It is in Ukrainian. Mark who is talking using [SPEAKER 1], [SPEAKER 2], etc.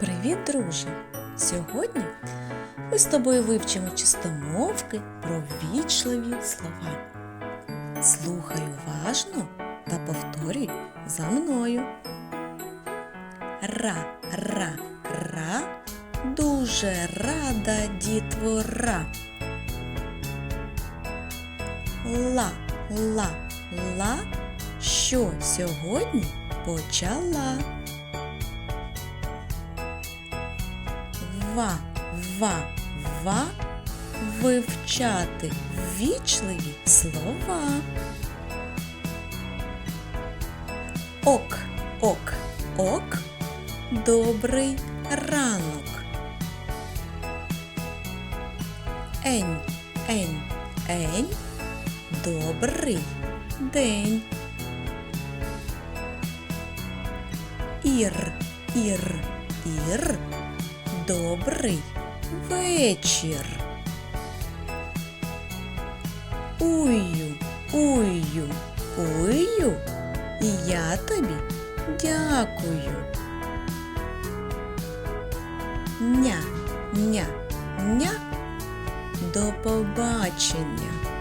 [SPEAKER 1] Привіт, друже! Сьогодні ми з тобою вивчимо чистомовки про вічливі слова. Слухай уважно та повторюй за мною. Ра, ра, ра, дуже рада дітвора. Ла, ла, ла, що сьогодні почала. Ва, ва, ва, вивчати ввічливі слова. Ок, ок, ок, добрий ранок. Ень, ень, ень, добрий день. Ір, ір, ір, добрий вечір. Ую, ую, ую, я тобі дякую. Ня, ня, ня, до побачення.